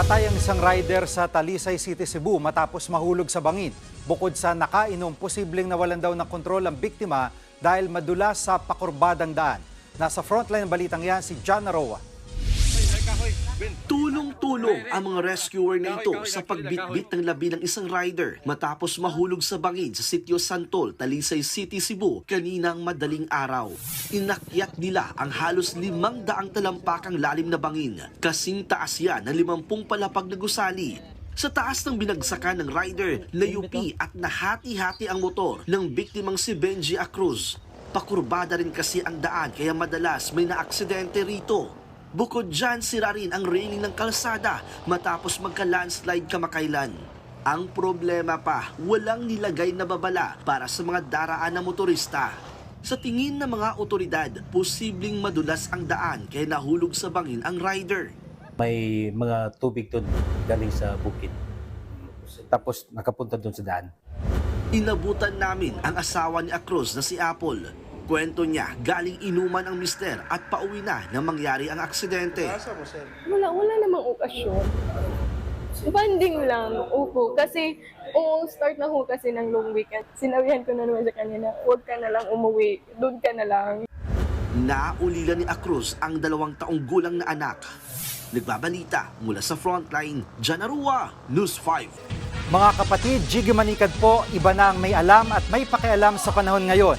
Patay ang isang rider sa Talisay City, Cebu matapos mahulog sa bangin. Bukod sa nakainom, posibleng nawalan daw ng kontrol ang biktima dahil madulas sa pakurbadang daan. Nasa frontline ng balitang yan si John Aroa. Tulong-tulong ang mga rescuer na ito sa pagbitbit ng labi ng isang rider matapos mahulog sa bangin sa sitio Santol, Talisay City, Cebu kaninang madaling araw. Inakyat nila ang halos limang daang talampakang lalim na bangin. Kasing taas yan ng limampung palapag na gusali. Sa taas ng binagsakan ng rider, layupi at nahati-hati ang motor ng biktimang si Benji Acruz. Pakurbada rin kasi ang daan kaya madalas may naaksidente rito. Bukod dyan, sira rin ang railing ng kalsada matapos magka-landslide kamakailan. Ang problema pa, walang nilagay na babala para sa mga daraan na motorista. Sa tingin ng mga otoridad, posibleng madulas ang daan kaya nahulog sa bangin ang rider. may mga tubig doon galing sa bukid. Tapos nakapunta doon sa daan. Inabutan namin ang asawa ni Acroz na si Apple. Kwento niya, galing inuman ang mister at pauwi na nang mangyari ang aksidente. Wala, wala namang okasyon. Banding lang, upo. Kasi, oo, start na ho kasi ng long weekend. Sinabihan ko na naman sa kanina, huwag ka na lang umuwi. Doon ka na lang. Naulila ni Acruz ang dalawang taong gulang na anak. Nagbabalita mula sa frontline, Janarua, News 5. Mga kapatid, Jiggy Manikad po, iba na ang may alam at may pakialam sa panahon ngayon.